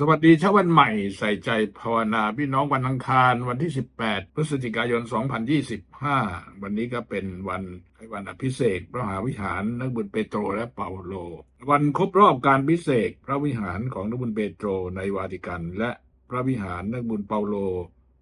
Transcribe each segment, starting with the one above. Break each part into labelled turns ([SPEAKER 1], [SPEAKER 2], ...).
[SPEAKER 1] สวัสดีเช้าวันใหม่ใส่ใจภาวนาพี่น้องวันอังคารวันที่ 18 พฤศจิกายน 2025 วันนี้ก็เป็นวันวันอภิเษกพระมหาวิหารนักบุญเปโตรและเปาโล วันครบรอบการพิเศษกพระวิหารของนักบุญเปโตรในวาติกัน และพระวิหารนักบุญเปาโล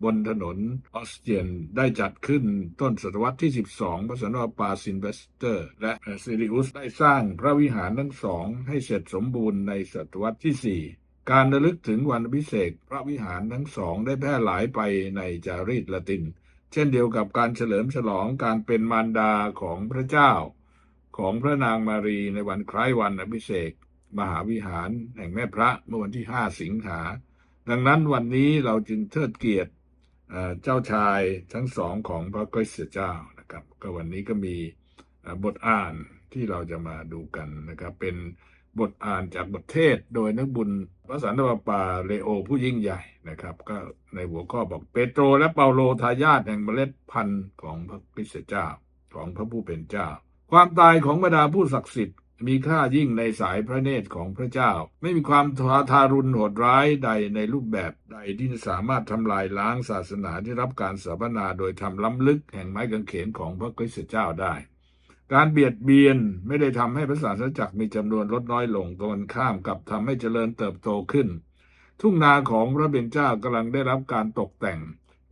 [SPEAKER 1] บนถนนออสเตียนได้จัดขึ้นต้นศตวรรษที่ 12พระสันตปาซินเวสเตอร์ และซิริอุสได้สร้างพระวิหารทั้งสองให้เสร็จสมบูรณ์ในศตวรรษที่ 4 การระลึกถึงวันพิเศษพระวิหารทั้งสองได้แพร่หลายไปในจารีตละติน เช่นเดียวกับการเฉลิมฉลองการเป็นมารดาของพระเจ้า ของพระนางมารีในวันคล้ายวันอภิเษกมหาวิหารแห่งแม่พระเมื่อวันที่ 5 สิงหา ดังนั้นวันนี้เราจึงเทิดเกียรติเจ้าชายทั้งสองของพระคริสต์เจ้านะครับ ก็วันนี้ก็มีบทอ่านที่เราจะมาดูกันนะครับเป็น บทอ่านจากบทเทศโดยนักบุญพระสันตะปาปาเลโอผู้ยิ่งใหญ่นะครับ ก็ในหัวข้อบอกเปโตรและเปาโลทายาทแห่งเมล็ดพันธุ์ของพระคริสต์เจ้าของพระผู้เป็นเจ้า ความตายของบรรดาผู้ศักดิ์สิทธิ์มีค่ายิ่งในสายพระเนตรของพระเจ้า ไม่มีความทาทารุณโหดร้ายใดในรูปแบบใดที่สามารถทำลายล้างศาสนาที่รับการสถาปนาโดยทำล้ำลึกแห่งไม้กางเขนของพระคริสต์เจ้าได้ การเบียดเบียนไม่ได้ทำให้พระศาสนาจักรมีจำนวนลดน้อยลงตรงกันข้ามกับทำให้เจริญเติบโตขึ้น ทุ่งนาของพระเบญจ้ากำลังได้รับการตกแต่ง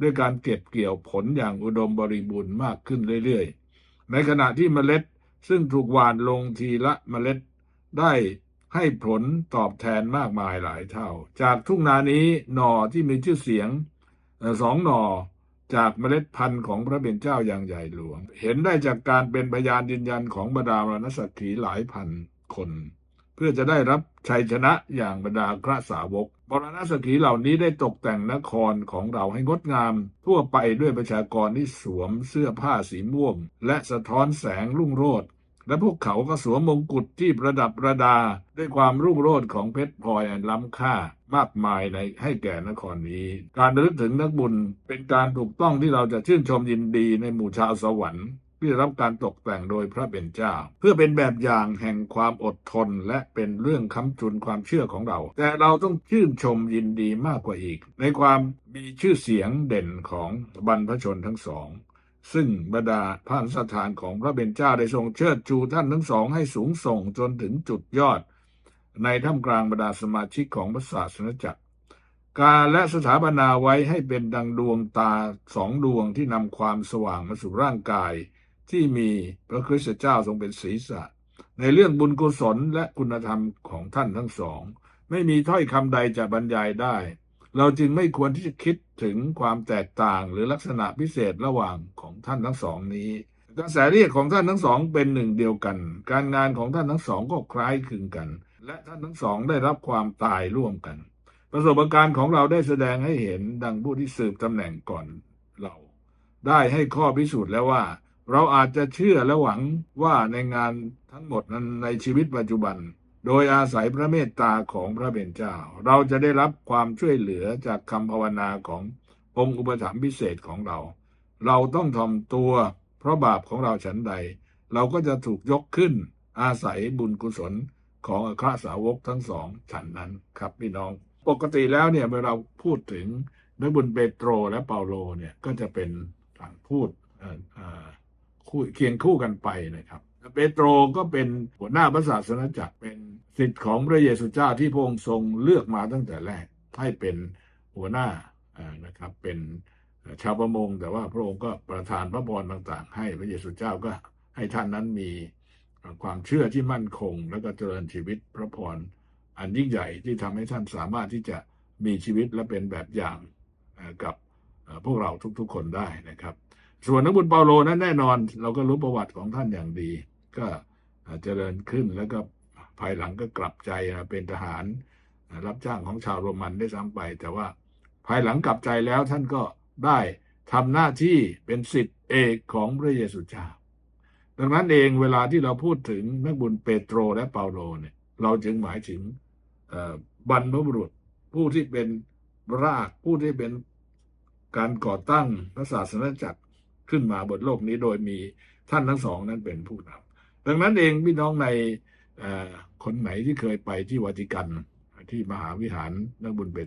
[SPEAKER 1] ด้วยการเก็บเกี่ยวผลอย่างอุดมบริบูรณ์มากขึ้นเรื่อยๆ ในขณะที่เมล็ดซึ่งถูกหว่านลงทีละเมล็ดได้ให้ผลตอบแทนมากมายหลายเท่า จากทุ่งนานี้หน่อที่มีชื่อเสียงสองหน่อ จากเมล็ดพันธุ์ของพระเบญเจ้าอย่างใหญ่หลวง เห็นได้จากการเป็นพยานยืนยันของบรรดามรณสักขีหลายพันคน เพื่อจะได้รับชัยชนะอย่างบรรดาพระสาวกบรณสักขีเหล่านี้ได้ตกแต่งนครของเราให้งดงาม ทั่วไปด้วยประชากรที่สวมเสื้อผ้าสีม่วง และสะท้อนแสงรุ่งโรจน์ และพวกเขาก็สวมมงกุฎที่ประดับประดา ด้วยความรุ่งโรจน์ของเพชรพลอยอันล้ำค่ามากมายในให้แก่นครนี้ การระลึกถึงนักบุญเป็นการถูกต้องที่เราจะชื่นชมยินดีในหมู่ชาวสวรรค์ที่ได้รับการตกแต่งโดยพระเป็นเจ้า เพื่อเป็นแบบอย่างแห่งความอดทนและเป็นเรื่องค้ำจุนความเชื่อของเรา แต่เราต้องชื่นชมยินดีมากกว่าอีก ในความมีชื่อเสียงเด่นของบรรพชนทั้งสอง ซึ่งบรรดาพระสถานของพระเบญจ้าได้ทรงเชิดชูท่านทั้งสองให้สูงส่งจนถึงจุดยอด ในท่ามกลางบรรดาสมาชิกของพระศาสนจักร การและสถาปนาไว้ให้เป็นดังดวงตาสองดวงที่นำความสว่างมาสู่ร่างกาย ที่มีพระคริสตเจ้าทรงเป็นศีรษะ ในเรื่องบุญกุศลและคุณธรรมของท่านทั้งสอง ไม่มีถ้อยคำใดจะบรรยายได้ เราจึงไม่ควรที่จะคิดถึงความแตกต่างหรือลักษณะพิเศษระหว่างของท่านทั้งสองนี้กระแสเรียกของท่านทั้งสองเป็นหนึ่งเดียวกัน การงานของท่านทั้งสองก็คล้ายคลึงกัน และท่านทั้งสองได้รับความตายร่วมกัน ประสบการณ์ของเราได้แสดงให้เห็นดังผู้ที่สืบตำแหน่งก่อนเรา ได้ให้ข้อพิสูจน์แล้วว่า เราอาจจะเชื่อและหวังว่าในงานทั้งหมดนั้นในชีวิตปัจจุบัน โดยอาศัยพระเมตตาของพระเป็นเจ้า เราจะได้รับความช่วยเหลือจากคำภาวนาขององค์อุปถัมภ์พิเศษของเรา เราต้องทำตัว เพราะบาปของเราฉันใด เราก็จะถูกยกขึ้น อาศัยบุญกุศลของอครสาวกทั้งสองฉันนั้นครับพี่น้อง ปกติแล้วเนี่ยเมื่อเราพูดถึงนักบุญเปโตรและเปาโลเนี่ยก็จะเป็นการพูดเอ่อเอ่อคู่เคียงคู่กันไปนะครับ เปโตรก็เป็นหัวหน้าพระศาสนาจักรเป็นสิทธิ์ของพระเยซูเจ้าที่พระองค์ทรงเลือกมาตั้งแต่แรกให้เป็นหัวหน้านะครับเป็นชาวประมง แต่ว่าพระองค์ก็ประทานพระพรต่าง ๆ ให้พระเยซูเจ้าก็ให้ท่านนั้นมีความเชื่อที่มั่นคง แล้วก็เจริญชีวิตพระพรอันยิ่งใหญ่ที่ทำให้ท่านสามารถที่จะมีชีวิตและเป็นแบบอย่างกับพวกเราทุกๆคนได้นะครับ ส่วนนักบุญเปาโลนั้นแน่นอน เราก็รู้ประวัติของท่านอย่างดี ก็เจริญขึ้นแล้วก็ภายหลังก็กลับใจเป็นทหารรับจ้างของชาวโรมันได้ซ้ำไป แต่ว่าภายหลังกลับใจแล้วท่านก็ได้ทำหน้าที่เป็นสิทธิเอกของพระเยซูเจ้าดังนั้นเองเวลาที่เราพูดถึงนักบุญเปโตรและเปาโลเนี่ยเราจึงหมายถึงบรรพบุรุษผู้ที่เป็นรากผู้ที่เป็นการก่อตั้งพระศาสนาจักรขึ้นมาบนโลกนี้โดยมีท่านทั้งสองนั้นเป็นผู้นำ ดังนั้นเองพี่น้องในคนไหนที่เคยไปที่วาติกันที่มหาวิหารนักบุญเป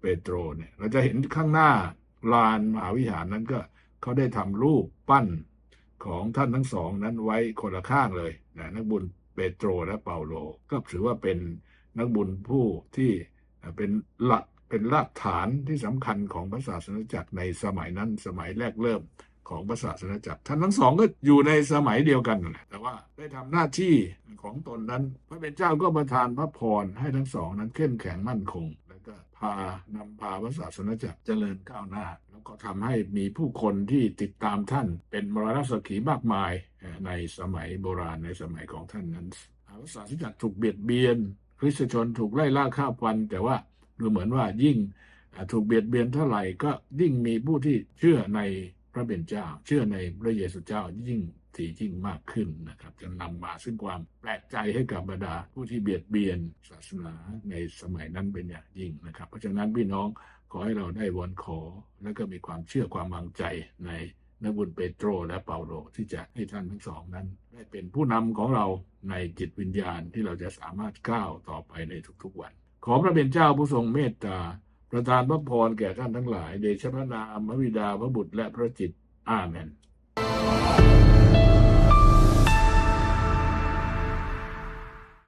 [SPEAKER 1] เปโตรเนี่ยเราจะเห็นข้างหน้าลานมหาวิหารนั้นก็เขาได้ทำรูปปั้นของท่านทั้งสองนั้นไว้คนละข้างเลยนะนักบุญเปโตรและเปาโล ก็ถือว่าเป็นนักบุญผู้ที่เป็นหลักเป็นรากฐานที่สำคัญของพระศาสนาจักรในสมัยนั้นสมัยแรกเริ่มของพระศาสนาจักรท่านทั้งสองก็อยู่ในสมัยเดียวกัน ได้ทำหน้าที่ของตนนั้น พระเป็นเจ้าก็ประทานพระพรให้ทั้งสองนั้นเข้มแข็งมั่นคง แล้วก็พานำพาพระศาสนาจักรเจริญก้าวหน้า แล้วก็ทำให้มีผู้คนที่ติดตามท่านเป็นมรณสกีมากมายในสมัยโบราณในสมัยของท่านนั้นพระศาสนาจักรถูกเบียดเบียนคริสตชนถูกไล่ล่าฆ่าฟัน แต่ว่าดูเหมือนว่ายิ่งถูกเบียดเบียนเท่าไหร่ก็ยิ่งมีผู้ที่เชื่อในพระเป็นเจ้า เชื่อในพระเยซูเจ้ายิ่ง ถี่ยิ่งมากขึ้นนะครับจะนำมาซึ่งความแปลกใจให้กับบรรดาผู้ที่เบียดเบียนศาสนาในสมัยนั้นเป็นอย่างยิ่งนะครับ เพราะฉะนั้นพี่น้องขอให้เราได้วอนขอ และก็มีความเชื่อความวางใจในนักบุญเปโตรและเปาโลที่จะให้ท่านทั้งสองนั้น ได้เป็นผู้นำของเราในจิตวิญญาณที่เราจะสามารถก้าวต่อไปในทุกๆวัน ขอพระเป็นเจ้าผู้ทรงเมตตา ประทานพระพรแก่ท่านทั้งหลาย เดชพระนามพระบิดาพระบุตรและพระจิตอาเมน